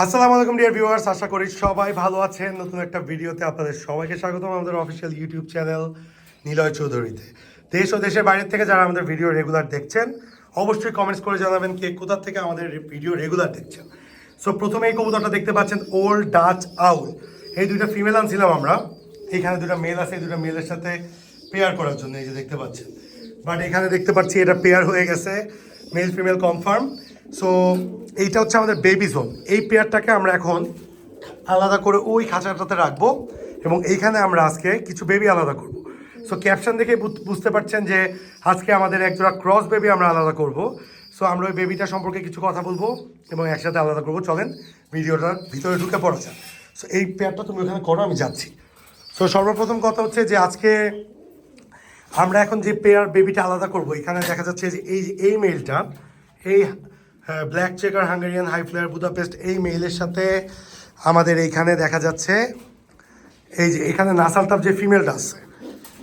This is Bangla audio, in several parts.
আসসালামু আলাইকুম ডিয়ার ভিউয়ার্স আশা করি সবাই ভালো আছেন। নতুন একটা ভিডিওতে আপনাদের সবাইকে স্বাগতম আমাদের অফিসিয়াল ইউটিউব চ্যানেল নিলয় চৌধুরীতে। দেশ ও দেশের বাইরের থেকে যারা আমাদের ভিডিও রেগুলার দেখছেন, অবশ্যই কমেন্টস করে জানাবেন কে কোথা থেকে আমাদের ভিডিও রেগুলার দেখছেন। সো প্রথমে এই কবুতরটা দেখতে পাচ্ছেন ওল্ড ডাচ আউল। এই দুইটা ফিমেল আনছিলাম আমরা। এখানে দুটো মেল আছে, এই দুটো মেলের সাথে পেয়ার করার জন্য এই যে দেখতে পাচ্ছেন। বাট এখানে দেখতে পাচ্ছি, এটা পেয়ার হয়ে গেছে মেল ফিমেল কনফার্ম সো এইটা হচ্ছে আমাদের বেবি জোন এই পেয়ারটাকে আমরা এখন আলাদা করে ওই খাঁচাটাতে রাখব এবং এইখানে আমরা আজকে কিছু বেবি আলাদা করব। সো ক্যাপশন দেখে বুঝ- বুঝতে পারছেন যে আজকে আমাদের একজোড়া ক্রস বেবি আমরা আলাদা করব। সো আমরা ওই বেবিটা সম্পর্কে কিছু কথা বলব এবং একসাথে আলাদা করব। চলেন ভিডিওটার ভিতরে ঢুকে পড়া যাক। সো এই পেয়ারটা তুমি ওখানে করো, আমি যাচ্ছি। সো সর্বপ্রথম কথা হচ্ছে যে আজকে আমরা এখন যে পেয়ার বেবিটা আলাদা করব, এখানে দেখা যাচ্ছে যে এই এই মেলটা এই black checker Hungarian high flyer Budapest এই মেইলের সাথে আমাদের এইখানে দেখা যাচ্ছে। এই যে এখানে নাসালটাপ যে ফিমেলটা আছে,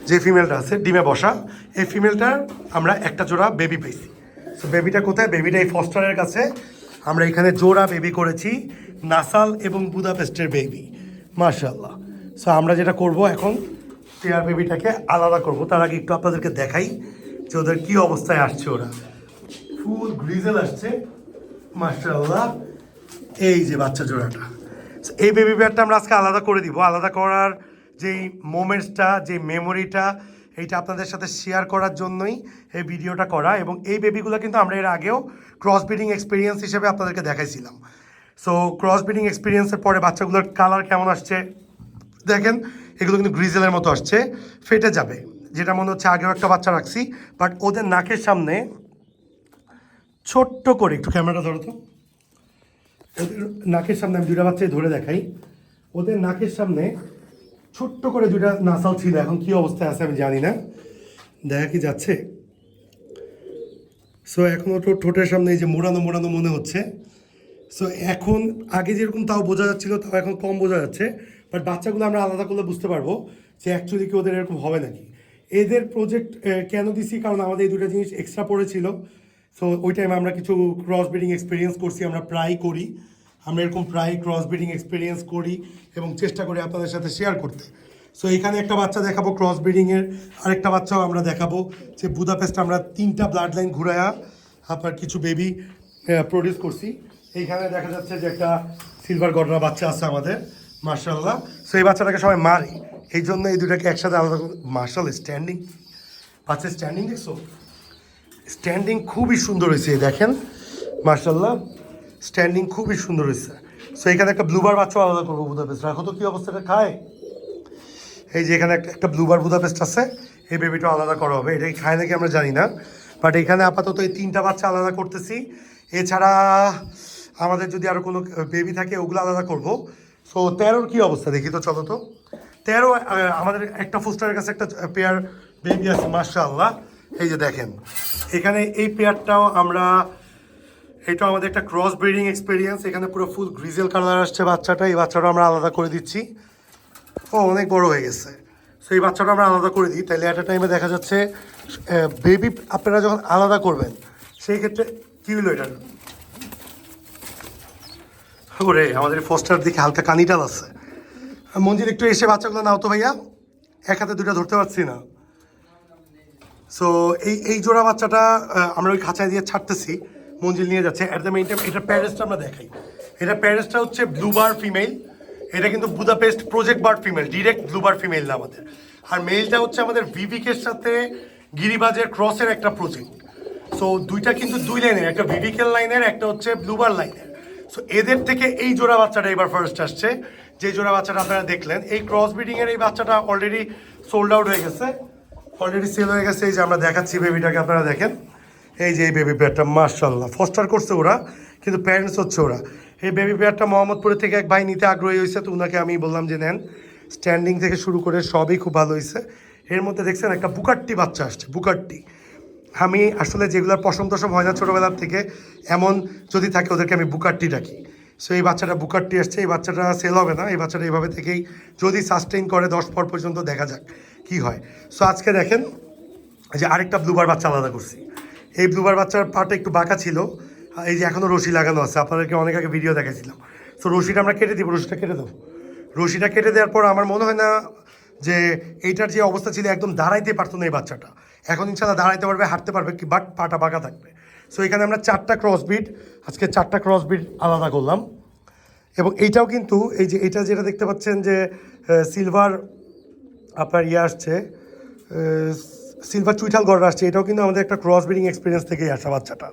যে ফিমেলটা আছে, ডিমে বসা, এই ফিমেলটার আমরা একটা জোড়া বেবি পেয়েছি সো বেবিটা কোথায়? বেবিটা এই ফস্টারের কাছে। আমরা এখানে জোড়া বেবি করেছি, নাসাল এবং বুদাপেস্টের বেবি মার্শাল্লাহ সো আমরা যেটা করব এখন পেয়ার বেবিটাকে আলাদা করব। তার আগে একটু আপনাদেরকে দেখাই যে ওদের কী অবস্থায় আসছে ওরা। ফুল গ্রিজেল আসছে মার্শাল্লাহ এই যে বাচ্চা জোড়াটা। এই বেবি পেয়ারটা আমরা আজকে আলাদা করে দিব। আলাদা করার যেই মোমেন্টসটা যে মেমোরিটা এইটা আপনাদের সাথে শেয়ার করার জন্যই এই ভিডিওটা করা। এবং এই বেবিগুলো কিন্তু আমরা এর আগেও ক্রস ব্রিডিং এক্সপিরিয়েন্স হিসেবে আপনাদেরকে দেখাইছিলাম। সো ক্রস ব্রিডিং এক্সপিরিয়েন্সের পরে বাচ্চাগুলোর কালার কেমন আসছে, দেখেন, এগুলো কিন্তু গ্রিজেলের মতো আসছে, ফেটে যাবে। যেটা মনে হচ্ছে আগেও একটা বাচ্চা রাখছি বাট ওদের নাকের সামনে ছোট্ট করে একটু ক্যামেরাটা ধরো তো। ওদের নাকের সামনে আমি দুইটা বাচ্চাই ধরে দেখাই। ওদের নাকের সামনে ছোট্ট করে দুইটা নাসাল ছিল, এখন কি অবস্থায় আছে আমি জানি না। দেখা কি যাচ্ছে? সো এখন ওর ঠোঁটের সামনে এই যে মোড়ানো মোড়ানো মনে হচ্ছে। সো এখন আগে যেরকম তাও বোঝা যাচ্ছিল, তাও এখন কম বোঝা যাচ্ছে। বাট বাচ্চাগুলো আমরা আলাদা করলে বুঝতে পারব যে অ্যাকচুয়ালি কি ওদের এরকম হবে নাকি। এদের প্রজেক্ট কেন দিছি? কারণ আমাদের এই দুটো জিনিস এক্সট্রা পড়েছিল। সো ওই টাইমে আমরা কিছু ক্রস ব্রিডিং এক্সপিরিয়েন্স করছি, আমরা প্রায় করি। আমরা এরকম প্রায় ক্রস ব্রিডিং এক্সপিরিয়েন্স করি এবং চেষ্টা করি আপনাদের সাথে শেয়ার করতে। সো এখানে একটা বাচ্চা দেখাবো ক্রস ব্রিডিংয়ের আরেকটা বাচ্চাও আমরা দেখাবো যে বুদাপেস্ট আমরা তিনটা ব্লাড লাইন ঘুরায়া আপনার কিছু বেবি প্রডিউস করছি। এইখানে দেখা যাচ্ছে যে একটা সিলভার গডরা বাচ্চা আছে আমাদের মার্শাল্লাহ সো এই বাচ্চাটাকে সবাই মারে। এই জন্য এই দুটাকে একসাথে আলাদা মার্শাল স্ট্যান্ডিং বাচ্চা স্ট্যান্ডিং দেখছ? স্ট্যান্ডিং খুবই সুন্দর হয়েছে দেখেন। মার্শাল্লাহ স্ট্যান্ডিং খুবই সুন্দর হয়েছে। সো এখানে একটা ব্লুবার বাচ্চা আলাদা করব বুদাপেস্ট রাখো তো, কী অবস্থাটা খায়? এই যে এখানে একটা ব্লুবার বুদাপেস্ট আছে, এই বেবিটা আলাদা করা হবে। এটা কি খায় নাকি আমরা জানি না। বাট এখানে আপাতত এই তিনটা বাচ্চা আলাদা করতেছি। এছাড়া আমাদের যদি আরও কোনো বেবি থাকে, ওগুলো আলাদা করব। সো তেরোর কী অবস্থা? দেখি তো, চলো তো। তেরো আমাদের একটা ফুস্টারের কাছে একটা পেয়ার বেবি আছে মার্শা আল্লাহ এই যে দেখেন, এখানে এই পেয়ারটাও আমরা এটা আমাদের একটা ক্রস ব্রিডিং এক্সপিরিয়েন্স এখানে পুরো ফুল গ্রিজেল কালার আসছে বাচ্চাটা, এই বাচ্চাটা আমরা আলাদা করে দিচ্ছি। ও, অনেক বড় হয়ে গেছে। সো এই বাচ্চাটা আমরা আলাদা করে দিই তাহলে একটা টাইমে দেখা যাচ্ছে বেবি আপনারা যখন আলাদা করবেন, সেই ক্ষেত্রে কী হলো এটা? ওরে, আমাদের ফস্টার দিকে হালকা কানিটাল আছে। মঞ্জির, একটু এসে বাচ্চাগুলো নাও তো ভাইয়া, এক হাতে দুটো ধরতে পারছি না। সো এই এই জোড়া বাচ্চাটা আমরা ওই খাঁচায় দিয়ে ছাড়তেছি, মঞ্জিল নিয়ে যাচ্ছে। অ্যাট দ্য মেইন টাইম এটা প্যারেসটা আমরা দেখাই। এটা প্যারেসটা হচ্ছে ব্লুবার ফিমেল এটা কিন্তু Budapest project bar female direct blue bar female না আমাদের। আর মেলটা হচ্ছে আমাদের ভিভিকের সাথে গিরিবাজের ক্রসের একটা প্রজেক্ট সো দুইটা কিন্তু দুই লাইনের, একটা ভিভিকেল লাইনের, একটা হচ্ছে ব্লুবার লাইনের। সো এদের থেকে এই জোড়া বাচ্চাটা এবার ফার্স্ট আসছে। যে জোড়া বাচ্চাটা আপনারা দেখলেন, এই ক্রস ব্রিডিংয়ের এই বাচ্চাটা অলরেডি সোল্ড আউট হয়ে গেছে। অলরেডি সেল হয়ে গেছে, এই যে আমরা দেখাচ্ছি বেবিটাকে আপনারা দেখেন। এই যে এই বেবি পেয়ারটা মার্শাল্লাহ ফস্টার করছে ওরা, কিন্তু প্যারেন্টস হচ্ছে ওরা। এই বেবি পেয়ারটা মোহাম্মদপুরের থেকে এক ভাই নিতে আগ্রহী হয়েছে, তো ওনাকে আমি বললাম যে, নেন স্ট্যান্ডিং থেকে শুরু করে সবই খুব ভালো হয়েছে। এর মধ্যে দেখছেন, একটা বুকাট্টি বাচ্চা আসছে, বুকাট্টি। আমি আসলে যেগুলোর পছন্দ সব হয় না ছোটোবেলার থেকে, এমন যদি থাকে ওদেরকে আমি বুকাট্টি ডাকি। সো এই বাচ্চাটা বুকাট্টি আসছে, এই বাচ্চাটা সেল হবে না, এই বাচ্চাটা এইভাবে থেকেই যদি সাস্টেইন করে, দশ পর পর্যন্ত দেখা যাক। কি হয়? সো আজকে দেখেন যে আরেকটা ব্লুবার বাচ্চা আলাদা করছি। এই ব্লুবার বাচ্চার পাটা একটু বাঁকা ছিল। এই যে এখনও রশি লাগানো আছে। আপনাদেরকে অনেক আগে ভিডিও দেখাইছিলাম। সো রশিটা আমরা কেটে দিব, রশিটা কেটে দেবো রশিটা কেটে দেওয়ার পর আমার মনে হয় না যে এইটার যে অবস্থা ছিল, একদম দাঁড়াইতে পারতো না এই বাচ্চাটা। এখন ইনশাল্লাহ দাঁড়াইতে পারবে, হাঁটতে পারবে, কি বাট পাটা বাঁকা থাকবে। সো এখানে আমরা চারটা ক্রসবিট আজকে চারটা ক্রসবিট আলাদা করলাম। এবং এইটাও কিন্তু এই যে, এটা যেটা দেখতে পাচ্ছেন যে সিলভার আপনার ইয়ে আসছে সিলভার চুইঠাল গড় আসছে, এটাও কিন্তু আমাদের একটা ক্রস ব্রিডিং এক্সপিরিয়েন্স থেকেই আসা বাচ্চাটা।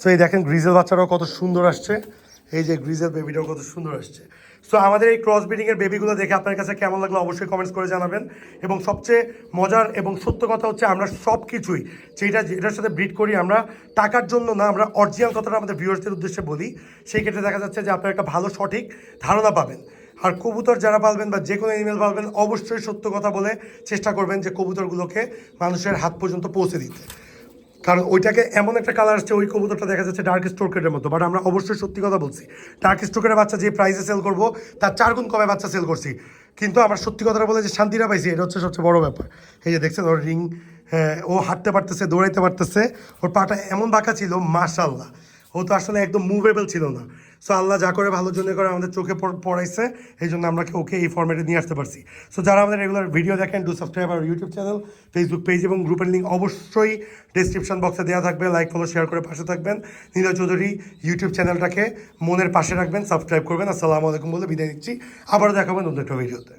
সো এই দেখেন গ্রিজেল বাচ্চাটাও কত সুন্দর আসছে, এই যে গ্রিজেল বেবিটাও কত সুন্দর আসছে। সো আমাদের এই ক্রস ব্রিডিংয়ের বেবিগুলো দেখে আপনার কাছে কেমন লাগল অবশ্যই কমেন্টস করে জানাবেন। এবং সবচেয়ে মজার এবং সত্য কথা হচ্ছে আমরা সব কিছুই, যেটা, যেটার সাথে ব্রিড করি আমরা, টাকার জন্য না, আমরা অরিজিনাল কথাটা আমাদের ভিউয়ার্সদের উদ্দেশ্যে বলি। সেই ক্ষেত্রে দেখা যাচ্ছে যে আপনার একটা ভালো সঠিক ধারণা পাবেন। আর কবুতর যারা পালবেন বা যে কোনো এনিমেল পালবেন, অবশ্যই সত্য কথা বলে চেষ্টা করবেন যে কবুতরগুলোকে মানুষের হাত পর্যন্ত পৌঁছে দিতে। কারণ ওইটাকে এমন একটা কালার আসছে, ওই কবুতরটা দেখা যাচ্ছে ডার্ক স্টোকের মতো বাট আমরা অবশ্যই সত্যি কথা বলছি। ডার্ক স্টোকের বাচ্চা যে প্রাইসে সেল করব, তার চার গুণ কমে বাচ্চা সেল করছি। কিন্তু আমরা সত্যি কথাটা বলে যে শান্তিটা পাইছি, এটা হচ্ছে সবচেয়ে বড় ব্যাপার। এই যে দেখছেন, ওর রিং হ্যাঁ ও হাঁটতে পারতেছে, দৌড়াইতে পারতেছে, ওর পাটা এমন বাঁকা ছিল মাশাল্লাহ ও তো আসলে একদম মুভেবল ছিল না। সো আল্লাহ যা করে ভালোর জন্য করে আমাদের চোখে পড়- পড়াইছে, এই জন্য আমরা ওকে এই ফর্মেটে নিয়ে আসতে পারছি। সো যারা আমাদের রেগুলার ভিডিও দেখেন ডু সাবস্ক্রাইব আর ইউটিউব চ্যানেল ফেসবুক পেজ এবং গ্রুপের লিঙ্ক অবশ্যই ডিসক্রিপশন বক্সে দেওয়া থাকবে। লাইক ফলো শেয়ার করে পাশে থাকবেন। নীলা চৌধুরী ইউটিউব চ্যানেলটাকে মনের পাশে রাখবেন সাবস্ক্রাইব করবেন। আসসালামু আলাইকুম বলে বিদায় নিচ্ছি। আবারও দেখাবেন অন্য একটা ভিডিওতে